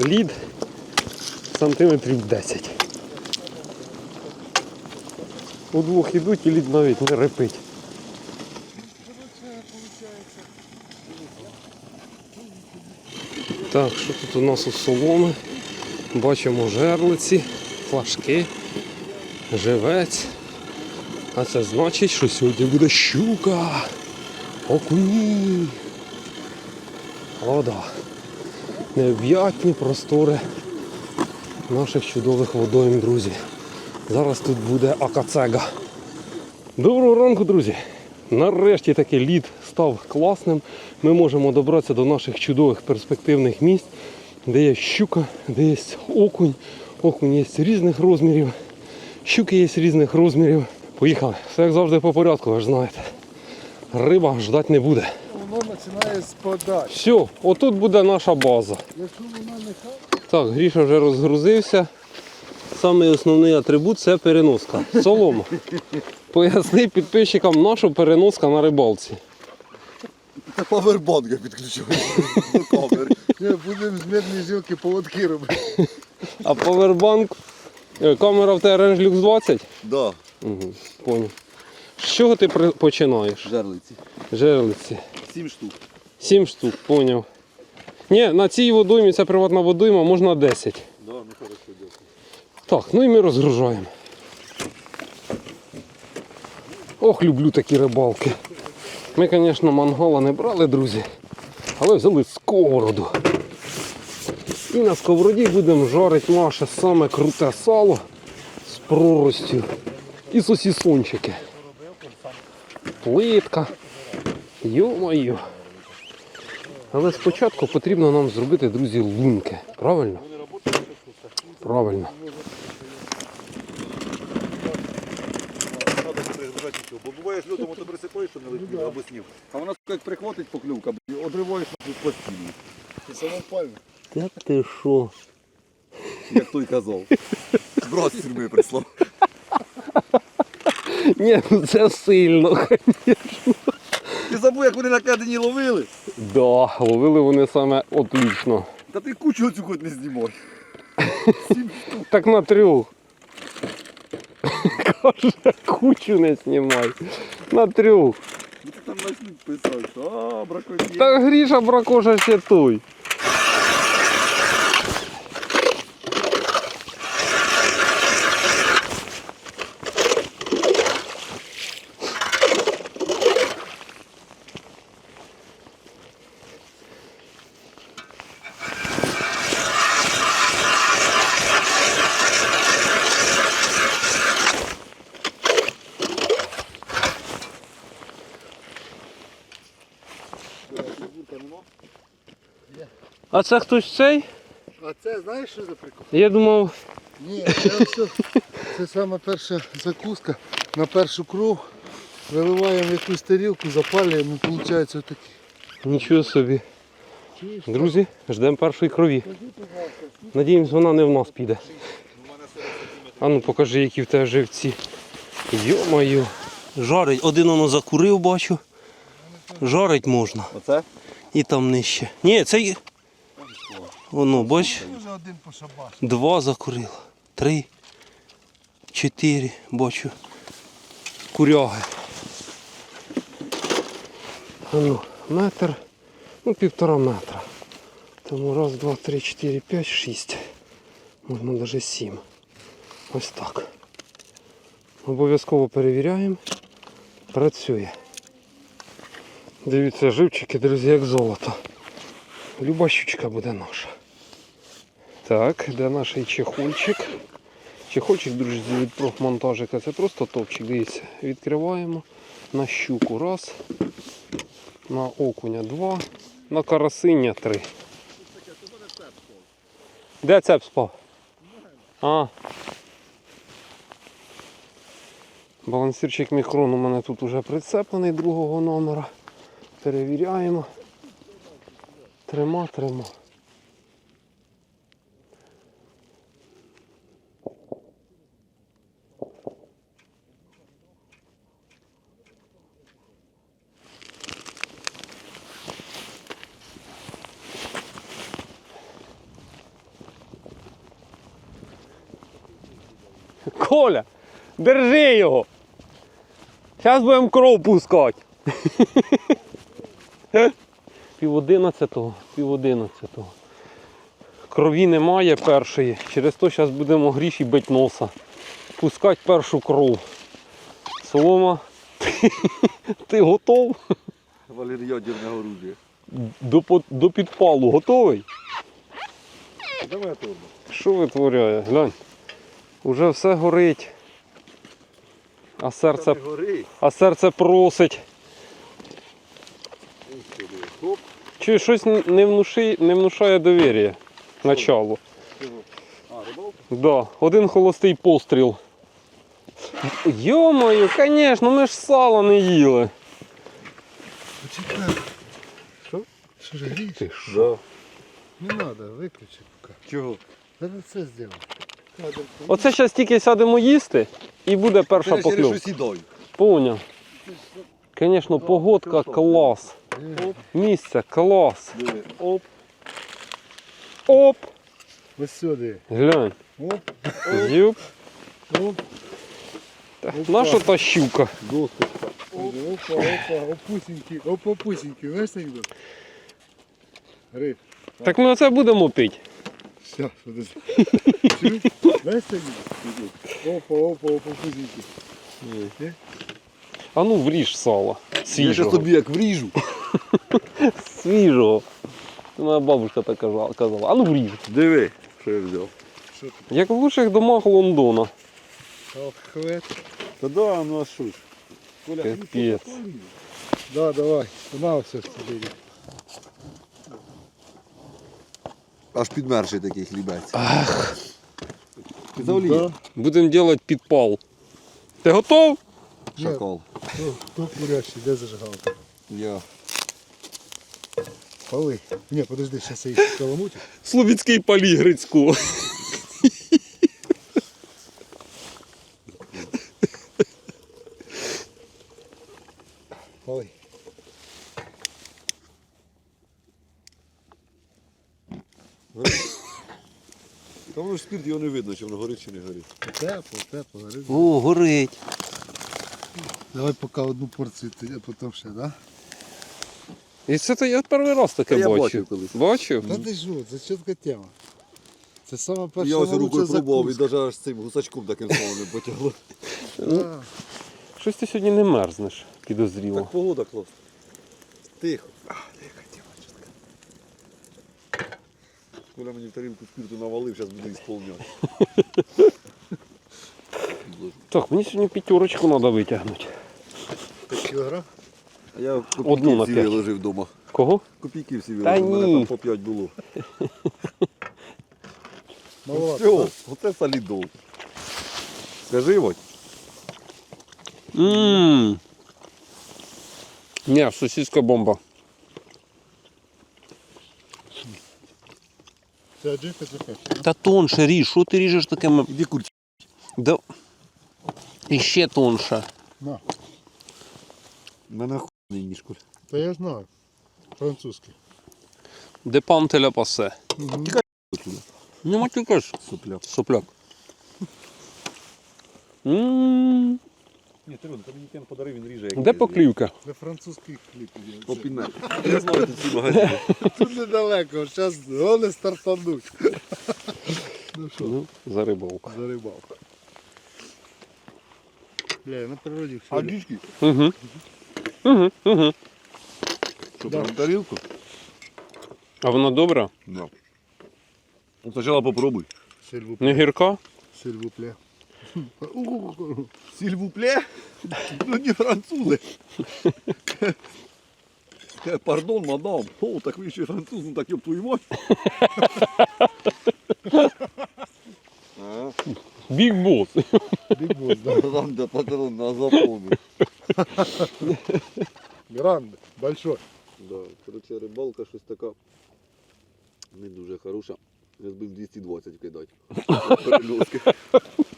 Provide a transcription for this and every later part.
лід сантиметрів 10. Удвох ідуть і лід навіть не репить. Так, що тут у нас у соломи? Бачимо жерлиці, флажки, живець. А це значить, що сьогодні буде щука. Окуні. О, да. Необ'ятні простори наших чудових водойм, друзі. Зараз тут буде акацега. Доброго ранку, друзі! Нарешті таки лід став класним. Ми можемо добратися до наших чудових перспективних місць, де є щука, де є окунь. Окунь є різних розмірів, щуки є різних розмірів. Поїхали. Все як завжди по порядку, ви ж знаєте. Риба ждати не буде. Починає спадати. Все, отут буде наша база. Якщо вона не хай, Так, Гріша вже розгрузився. Самий основний атрибут це переноска. Солома. Поясни підписчикам нашу переноска на рибалці. Та павербанк я підключив будемо з мирної жилки поводки робити. А павербанк. е, Камера в тебе Range Lux 20? Да, Угу, поняв. З чого ти при- починаєш? жерлиці. Жерлиці. Сім штук. Сім штук, поняв. Ні, на цій водоймі, це приватна водойма, можна 10. Да, ну хорошо, дякую. Так, ну і ми розгружаємо. Ох, люблю такі рибалки. Ми, звісно, мангала не брали, друзі, але взяли сковороду. І на сковороді будемо жарити наше саме круте сало з проростю і сосісончики. Плитка. Йо-моє. Але спочатку потрібно нам зробити, друзі, лунки. Правильно? Правильно. Бо буває з льодом ото присипаєш, що не летить або сніг. А вона як прихватить поклювка, і одриваєш на постійно. Це самопально. Та ти що? Як той казав. Брат з тюрми прислав. Ні, ну це сильно. Ти забув, як вони на кадені ловили? Да, ловили вони саме отлично. Та ти кучу цю хоч не знімай. Так на трьох. Каже, кучу не знімай. На трьох. Ну ти там начнуть писати, що а, браконьєр. Та Гріша бракоша ще той. А це хтось цей? А це знаєш що за прикол? Я думав, Ні, це все. Це саме перша закуска на першу кров. Виливаємо якусь тарілку, запалюємо і виходить отакі. нічого собі. Друзі, ждемо першої крові. Надіємось, вона не в нас піде. А ну покажи, які в тебе живці. Йо-моє. Жарить. Один воно закурив, бачу. Жарить можна. Оце? І там нижче. Ні, це є. Воно, бач, по шабаш. два закурило. Три. Чотири, бачу. Куряги. А ну, метр. Ну, півтора метра. Тому раз, два, три, чотири, п'ять, шість. Можна навіть сім. Ось так. Обов'язково перевіряємо. Працює. Дивіться, живчики, друзі, як золото. Люба щучка буде наша. Так, де наш чехольчик? Чехольчик, друзі, від профмонтажика. Це просто топчик. Дивіться, відкриваємо на щуку раз, на окуня два, на карасиння три. Де цеп спав? А. Балансирчик мікрон у мене тут уже прицеплений другого номера. Перевіряємо. Трима, трима. Коля, держи його. Зараз будемо кров пускати. Пів одинадцятого, пів одинадцятого. Крові немає першої. Через то зараз будемо гріші бить носа. Пускати першу кров. Солома, ти готов? Валер'ядівне оружие. До, до підпалу готовий? Давай торбу. Що витворяє? Глянь. Уже все горить. А серце, а серце просить. Чи щось не, внуши, не внушає довір'я началу. Да, один холостий постріл. Йо-моє, звісно, ми ж сало не їли. Що? Що ж грієш? Ти що? Не треба, виключи поки. Чого? Зараз це зробимо. Оце зараз тільки сядемо їсти і буде перша покльовка. Поняв. Звісно, погодка клас. Місце клас. Оп. Оп! Ось сюди. Глянь. Оп, оп, Наша та щука. Досточка. опа, опа, опусенький, опа, опусенький, знаєш так? Гри, Так ми оце будемо пити. Все, подожди. Чуєш? Знаєш так? Опа, опа, опа, опусенький. А ну вріж сало. Я щас Свіжого. тобі як вріжу. Свіжого. Моя бабушка так казала. А ну вріж. Диви, що я взяв. Як в лучших домах Лондона. Та да, ну а що ж. Капець. Да, давай, на все сюди. Аж підмерший такий хлібець. Ах. Да. Будемо робити підпал. Ти готов? Шакол. Хто, курящий, де зажигалка? Я. Пали. Ні, подожди, зараз я їх каламутю. Словіцький палі Та воно ж спірт його не видно, чи воно горить чи не горить. Тепло, тепло, гри. О, горить. Давай поки одну порцію, тоді, а потім ще, да? І це то я перший раз таке Та я бачив. бачив колись. Бачив? Та ти що, це чітка тема. Це саме перша Я ось рукою пробував і навіть аж цим гусачком таким самим не потягло. Да. Щось ти сьогодні не мерзнеш, підозріло. Так погода класна. Тихо, Коля мені в тарілку спірту навалив, зараз буду ісполняти. Так, мені сьогодні п'ятерочку треба витягнути. Кілограм? А я Одну копійки всі п'ять. виложив вдома. Кого? Копійки всі виложив, у мене ні. там по 5 було. Все, оце солідол. Скажи, Вадь. Ммм. Ні, сосиска бомба. Це аджика це перша. Та тонше ріж, що ти ріжеш такими. Іди курці. Да... І ще тонше. На. У мене хуйний ніж, Коль. Та я знаю. Французький. Де пан теля пасе. Угу. Отсюда. Не матюкаш, Сопляк. сопляк. Ммм. Ні, ти ти мені кен подарив, він ріже. Де поклівка? Це французький хліб. Попіне. Я знаю тут ці магазини. Тут недалеко, зараз вони стартануть. Ну що, Ну, за рибалку. за рибалку. Бля, на природі все. А дічки? Угу. Угу, угу. Що, Да. прям тарілку? А вона добра? Да. Ну, спочатку попробуй. Не гірка? Сильвупле. Сильвупле? Ну не французи. Е, Пардон, мадам. О, так ви ще француз, ну так я твою мать. А, Біг бос. Бig Boss, да. Там де патрон на заповнив. Гранде, большой. Да, короче, рибалка щось така не дуже хороша. Я будемо 220 кидати. Переноски.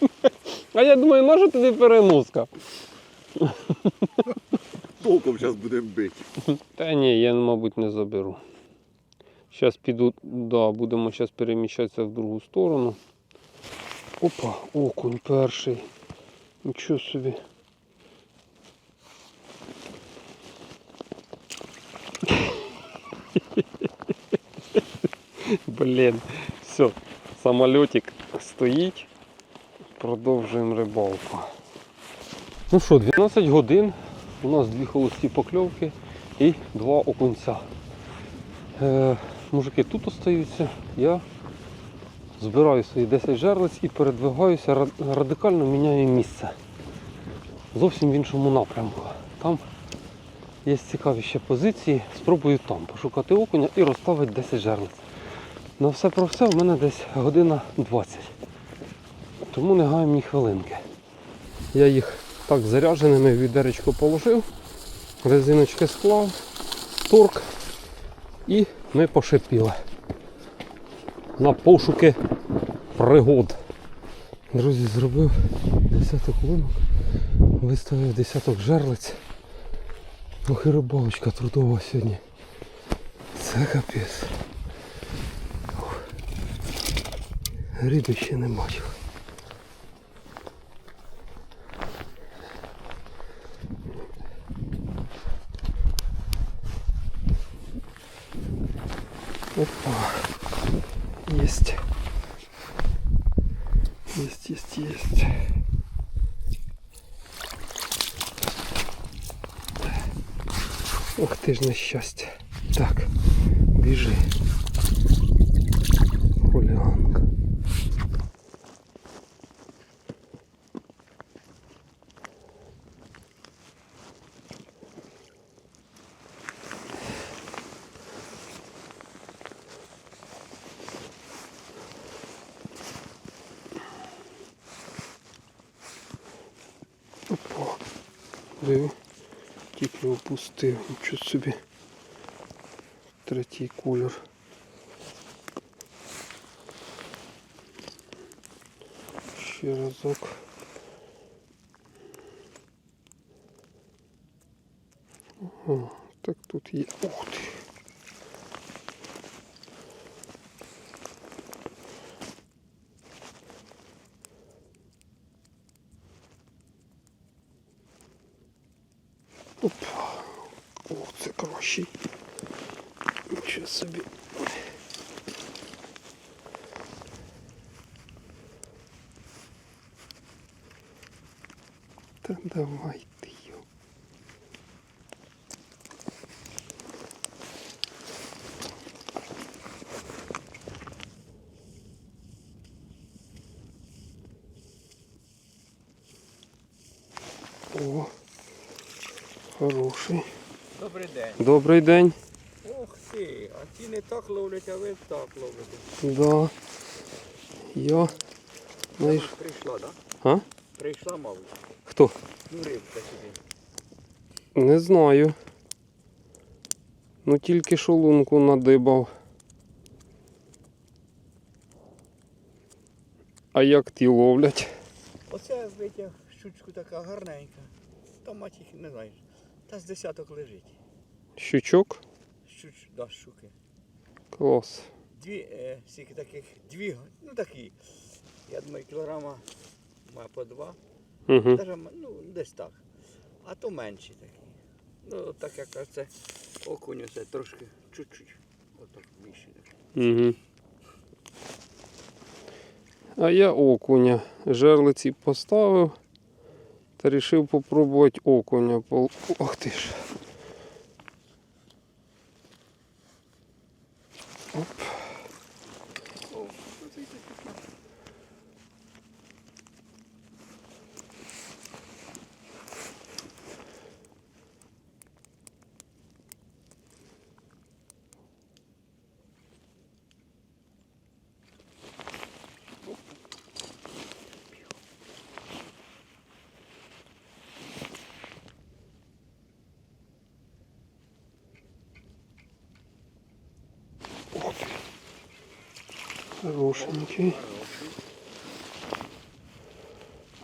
А я думаю, може тобі переноска? Толком зараз будемо бити. Та ні, я, мабуть, не заберу. Зараз піду, да, будемо зараз переміщатися в другу сторону. Опа, окунь перший. Нічого собі. Блін, все, самолітик стоїть. Продовжуємо рибалку. Ну що, 12 годин. У нас дві холості покльовки і два окунця. Е, мужики тут остаються. Я збираю свої 10 жерлиць і передвигаюся, радикально міняю місце. Зовсім в іншому напрямку. Там є цікаві ще позиції. Спробую там пошукати окуня і розставити 10 жерлиць. На все про все в мене десь година 20. Тому не гаємо ні хвилинки. Я їх так зарядженими в відеречко положив, резиночки склав, торк і ми пошипіли на пошуки пригод. Друзі, зробив десяток лунок, виставив десяток жерлиць. Ох і рибалочка трудова сьогодні. Це капець. Риби ще не бачив. Опа. Есть. Есть, есть, есть. Ох ти ж нещастя. Так, біжи. Диви. Тільки опустив. Нічого собі. Третій кольор. Ще разок. Ага, так тут є. Ух ти. Нічого собі. Та давай ти йо. О, хороший. Добрий день. Добрий день. Так ловлять, а ви так ловите. Да. Я. Знаєш. Прийшла, так? А? Прийшла, мабуть. Хто? Ну, рибка сюди. Не знаю. Ну тільки що лунку надибав. А як ті ловлять? Оце витяг щучку така гарненька. Та мать їх не знаєш. Та з десяток лежить. Щучок? Щуч, да, щуки. Клас. Дві, е, скільки таких, дві, ну такі. Я думаю, кілограма має по два. Угу. Даже, ну, десь так. А то менші такі. Ну, так як це окунь оце трошки, чуть-чуть. Отак більше. Угу. А я окуня. Жерлиці поставив та рішив попробувати окуня. Ох ти ж. Оп. Хорошенький.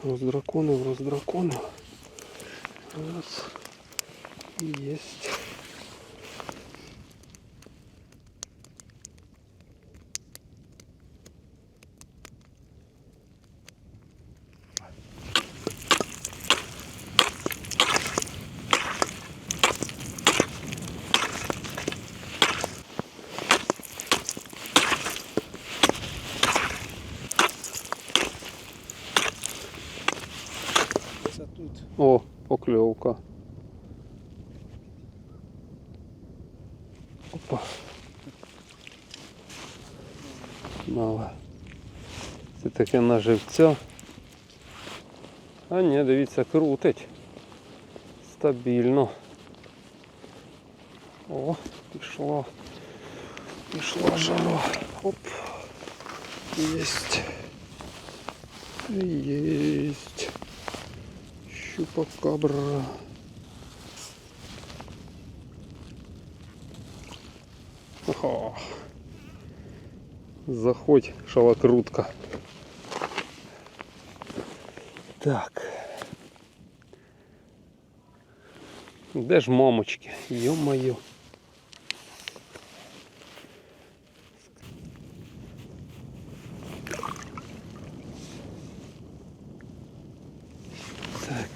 Роздраконив, роздраконив. Раз. Есть. О, покльовка. Опа. Мало. Це таке на живця. А ні, дивіться, крутить. Стабільно. О, пішла. Пішла жара. Оп. Есть. Есть. Щупакабра. Ага. Заходь, шалокрутка. Так. Де ж мамочки? Йо-моє. Так.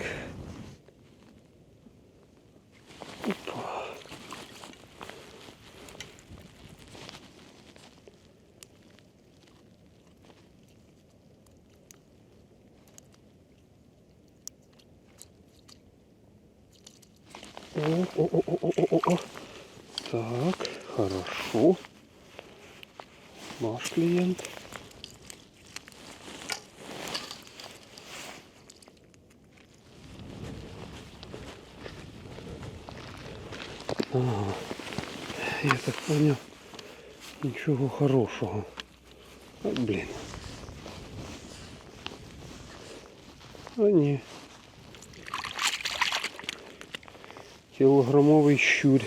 Опа. О-о-о-о-о-о-о. Так, хорошо. Наш клиент. Ага. Я так понял. Ничего хорошего. А, ні. Кілограмовий щурь.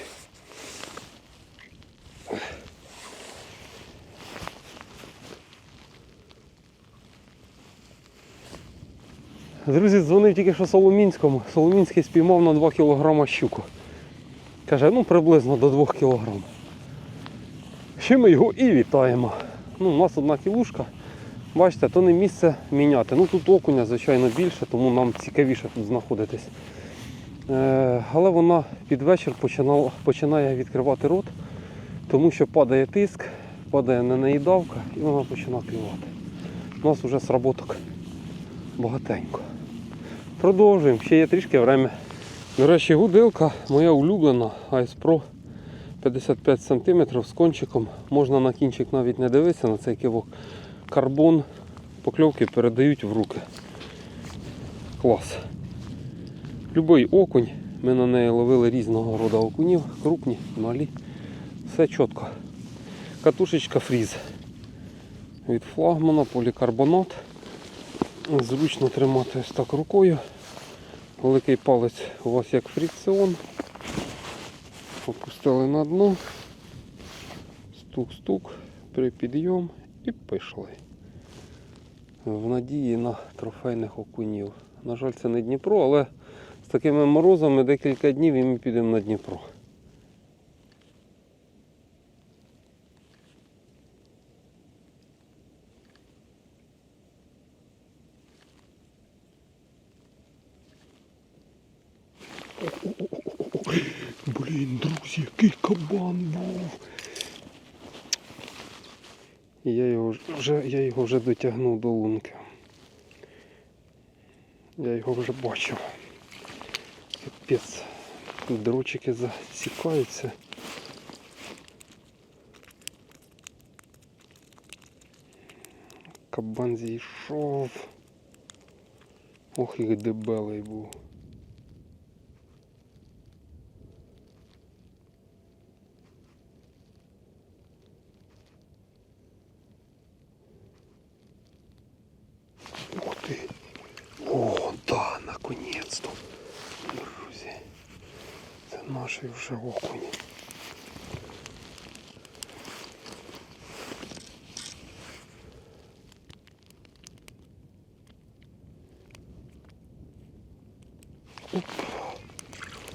Друзі, дзвонив тільки що Соломінському. Соломінський спіймав на 2 кг щуку. Каже, ну приблизно до 2 кг. Ще ми його і вітаємо. Ну, у нас одна кілушка. Бачите, то не місце міняти. Ну тут окуня, звичайно, більше, тому нам цікавіше тут знаходитись. Е, але вона під вечір починала, починає відкривати рот, тому що падає тиск, падає на неї і вона починає клювати. У нас вже сработок багатенько. Продовжуємо, ще є трішки время. До речі, гуделка моя улюблена Ice Pro 55 см з кончиком. Можна на кінчик навіть не дивитися на цей кивок. Карбон, покльовки передають в руки. Клас. Любий окунь. Ми на неї ловили різного роду окунів, крупні, малі. Все чітко. Катушечка фріз. Від флагмана, полікарбонат. Зручно тримати ось так рукою. Великий палець у вас як фрикціон. Опустили на дно. Стук-стук, припідйом і пішли. В надії на трофейних окунів. На жаль, це не Дніпро, але з такими морозами декілька днів і ми підемо на Дніпро. Блін, який кабан був. І Я його вже, я його вже дотягнув до лунки. Я його вже бачив. Капець. Дрочики засікаються. Кабан зійшов. Ох, і дебелий був. Ух ти. О, да, наконец-то. Друзі. Це наші вже окуні. Оп.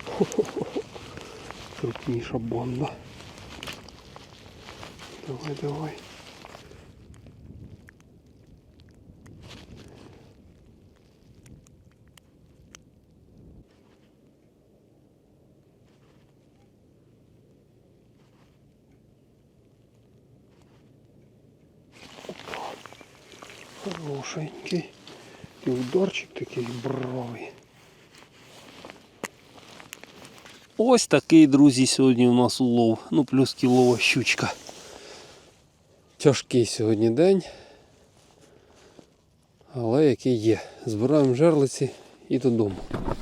Хо-хо-хо. Крупніша банда. Давай, давай. Хорошенький. І ударчик такий бравий. Ось такий, друзі, сьогодні у нас улов. Ну, плюс кілова щучка. Тяжкий сьогодні день. Але який є. Збираємо жерлиці і додому.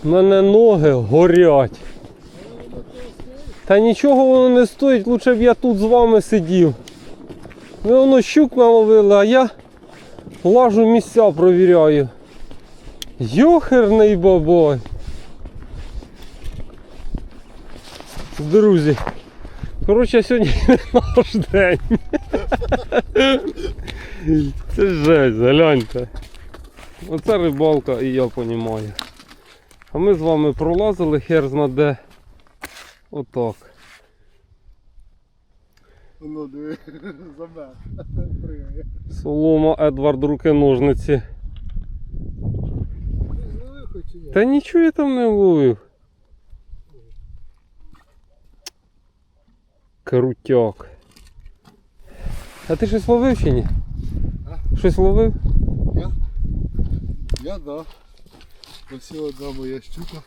У мене ноги горять. Та нічого воно не стоїть, лучше б я тут з вами сидів. Ви воно щук наловили, а я лажу місця провіряю. Йохерний бабой. Друзі. Коротше, сьогодні наш день. Це жесть, гляньте. Оце рибалка і я розумію. А ми з вами пролазили хер зна де. Отак. Ну, диви, замер. Пригає. Солома Едвард руки ножниці. Ти зловив хоч чи ні? Та нічого я там не ловив. Крутяк. А ти щось ловив чи ні? Щось ловив? Я? Я да. Ось одна моя щука.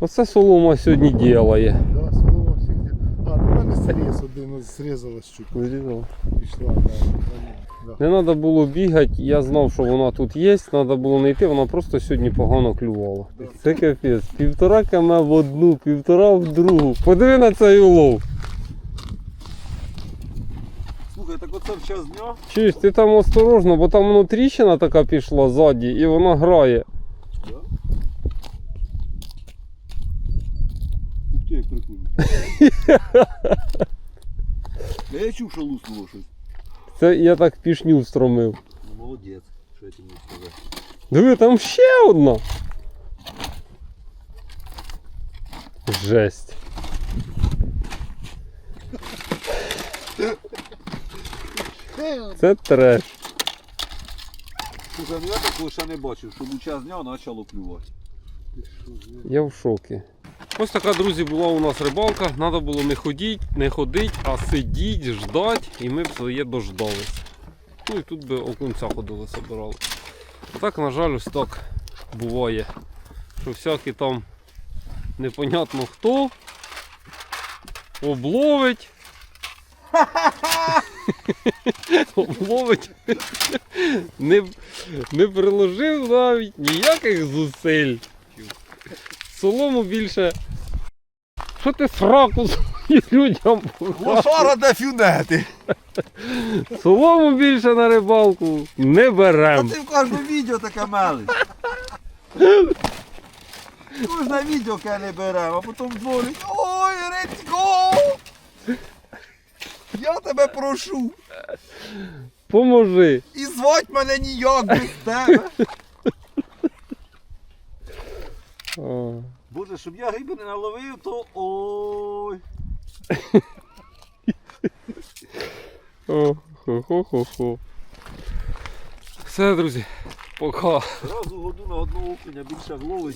Оце солома сьогодні ділає. Да, слово всіх. діл. А, ну в мене сріз один зрізала щука. Зрізав. Пішла, да. Не треба було бігати, я знав, що вона тут є, треба було не йти, вона просто сьогодні погано клювала. Це капець. Півтора км в одну, півтора в другу. Подиви на цей улов. Слухай, так оце в час дня. Чуєш, ти там осторожно, бо там воно тріщина така пішла ззаді і вона грає. Ух ти, як прикольно. Та я чув, що луснуло щось. Це я так пішню встромив. Ну молодець, що я тобі міг сказати. Диви, там ще одна. Жесть. Це треш. Слухай, ну я такого ще не бачив, щоб у час дня почало клювати. Я в шокі. Ось така, друзі, була у нас рибалка. Треба було не ходити, не ходити, а сидіти, ждати, і ми б своє дождалися. Ну і тут би окунця ходили, собирали. Так, на жаль, ось так буває. Що всякі там непонятно хто обловить. обловить. не, не приложив навіть ніяких зусиль. Солому більше. Що ти сраку людям? Лошара де фюнети! Солому більше на рибалку не А ти в кожному відео таке мелиш. Кожне відео не беремо, а потім дзвонить. Ой, Редько! Я тебе прошу. Поможи. І звать мене ніяк без тебе. Боже, щоб я гриби не наловив, то ой. Хо-хо-хо-хо. Все, друзі, пока. Разу году на одного окуня більше ловить.